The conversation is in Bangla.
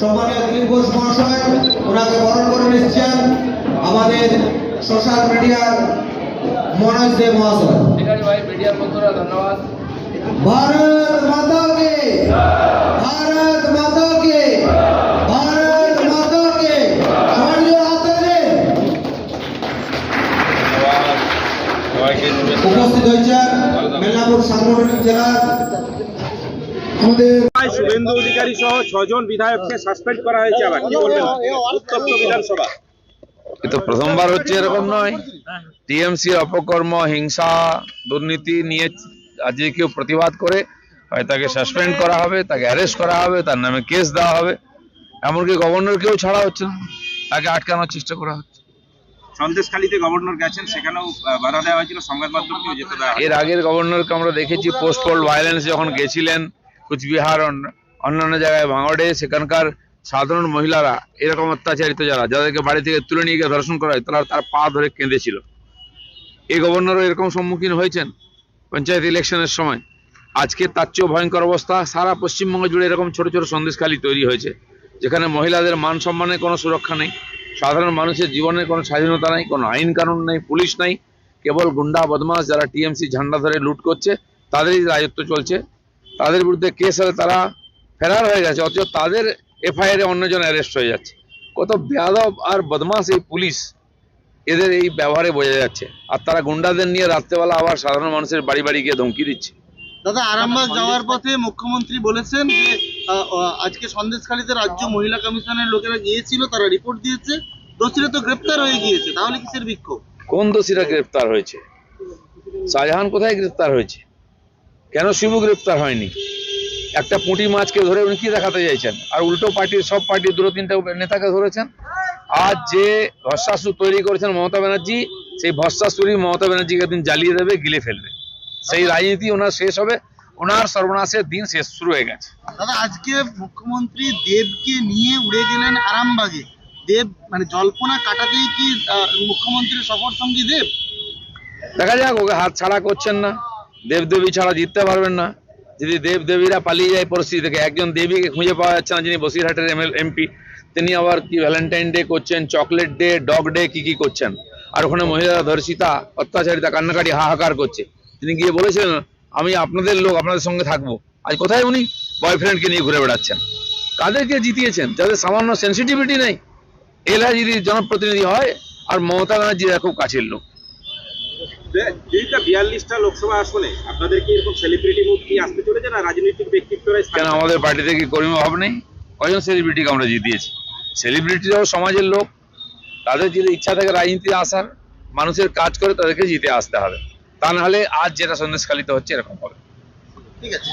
সম্মানীয় দিলীপ মহাশয়, ওনাকে বরণ করে নিচ্ছেন আমাদের সোশ্যাল মিডিয়ার মনোজ দে মহাশয়। ধন্যবাদ ভারত কে ভারত কে ভারত উপস্থিত হয়েছেন মেদিনীপুর সাংগঠনিক জেলার আমাদের শুভেন্দু অধিকারী সহ ছজন বিধায়ককে সাসপেন্ড করা হয়েছে আবার কি বলবেন? উত্তপ্ত বিধানসভা। এ তো প্রথমবার হচ্ছে এরকম নয়। টিএমসি অপকর্ম হিংসা দুর্নীতি নিয়ে আজকে কেউ প্রতিবাদ করে হয় তাকে সাসপেন্ড করা হবে তাকে অ্যারেস্ট করা হবে তার নামে কেস দেওয়া হবে। এমনকি গভর্নরকেও ছাড়া হচ্ছে না। তাকে আটকানোর চেষ্টা করা হচ্ছে। সন্দেশখালীতে গভর্নর গেছেন সেখানেও বাধা দেওয়া হয়েছিল সংবাদ মাধ্যমকেও যেতে দেওয়া এর আগের গভর্নরকে আমরা দেখেছি পোস্ট পোল ভায়োলেন্স যখন গেছিলেন কুচবিহার অন্য- অন্যান্য জায়গায় ভাঙড়ে সেখানকার সাধারণ মহিলারা এরকম অত্যাচারিত যারা, যাদেরকে বাড়ি থেকে তুলে নিয়ে গিয়ে ধর্ষণ করা হয়, তারা তার পা ধরে কেঁদেছিল। এই গভর্নরও এরকম সম্মুখীন হয়েছেন পঞ্চায়েত ইলেকশনের সময়। আজকে তার চেয়েও ভয়ঙ্কর অবস্থা, সারা পশ্চিমবঙ্গ জুড়ে এরকম ছোট ছোট সন্দেশখালী তৈরি হয়েছে, যেখানে মহিলাদের মান সম্মানের কোনো সুরক্ষা নেই, সাধারণ মানুষের জীবনের কোনো স্বাধীনতা নেই, কোনো আইন কানুন নেই, পুলিশ নেই, কেবল গুন্ডা বদমাস যারা টিএমসি ঝান্ডা ধরে লুট করছে, তাদেরই রাজত্ব চলছে। তাদের বিরুদ্ধে কেস হলে তারা ফেরার হয়ে গেছে অথচ তাদের এফআইআর এ অন্যজন অ্যারেস্ট হয়ে যাচ্ছে। কত বেয়াদব আর বদমাস এই পুলিশ। এদের এই ব্যবহারে বোঝা যাচ্ছে। আর তারা গুন্ডাদের নিয়ে রাত্রেবেলা আবার সাধারণ মানুষের বাড়ি বাড়ি গিয়ে ধমকি দিচ্ছে। দাদা আরামবাগ যাওয়ার পথে মুখ্যমন্ত্রী বলেছেন যে আজকে সন্দেশখালীতে রাজ্য মহিলা কমিশনের লোকেরা গিয়েছিল তারা রিপোর্ট দিয়েছে। দোষীরা তো গ্রেপ্তার হয়ে গিয়েছে তাহলে কিসের বিক্ষোভ? কোন দোষীরা গ্রেপ্তার হয়েছে? শাহজাহান কোথায় গ্রেপ্তার হয়েছে? কেন শিবু গ্রেপ্তার হয়নি? একটা পুঁটি মাছকে ধরে উনি কি দেখাতে চাইছেন? আর উল্টো পার্টির সব পার্টির দুটো তিনটে নেতাকে ধরেছেন? আজ যে ভস্মাসুর তৈরি করেছেন মমতা ব্যানার্জি সেই ভস্মাসুরই মমতা ব্যানার্জিকে একদিন জ্বালিয়ে দেবে গিলে ফেলবে। সেই রাজনীতি ওনার শেষ হবে ওনার সর্বনাশের দিন শেষ শুরু হয়ে গেছে। দাদা আজকে মুখ্যমন্ত্রী দেবকে নিয়ে উড়ে গেলেন আরামবাগে। দেব মানে জল্পনা কাটাতেই কি মুখ্যমন্ত্রীর সফর সঙ্গী দেব? দেখা যাক ওকে হাত ছাড়া করছেন না। দেবদেবী ছাড়া জিততে পারবেন না। যদি দেবদেবীরা পালিয়ে যায় পরিস্থিতি থেকে, একজন দেবীকে খুঁজে পাওয়া যাচ্ছে না, যিনি বসিরহাটের এমএল এমপি তিনি আবার কি ভ্যালেন্টাইন ডে করছেন চকলেট ডে ডগ ডে কি কি করছেন? আর ওখানে মহিলারা ধর্ষিতা, অত্যাচারিতা, কান্নাকাটি, হাহাকার করছে। তিনি গিয়ে বলেছিলেন, আমি আপনাদের লোক, আপনাদের সঙ্গে থাকব। আজ কোথায় উনি? বয়ফ্রেন্ডকে নিয়ে ঘুরে বেড়াচ্ছেন। কাদেরকে জিতিয়েছেন? যাদের সামান্য সেন্সিটিভিটি নেই। এলা যদি জনপ্রতিনিধি হয়, আর মমতা ব্যানার্জিরা খুব কাছের লোক। দিদিটা বিয়াল্লিশটা লোকসভা আসনে আপনাদের কি এরকম সেলিব্রিটি মুখ কি আসতে চলেছে না রাজনৈতিক ব্যক্তিত্বরাই কেন আমাদের পার্টিতে কি কর্মী অভাব নেই? কজন সেলিব্রিটিকে আমরা জিতিয়েছি? সেলিব্রিটিরাও সমাজের লোক তাদের যদি ইচ্ছা থাকে রাজনীতিতে আসার মানুষের কাজ করে তাদেরকে জিতে আসতে হবে। তা নাহলে আজ যেটা সন্দেশকালিত হচ্ছে এরকম হবে। ঠিক আছে।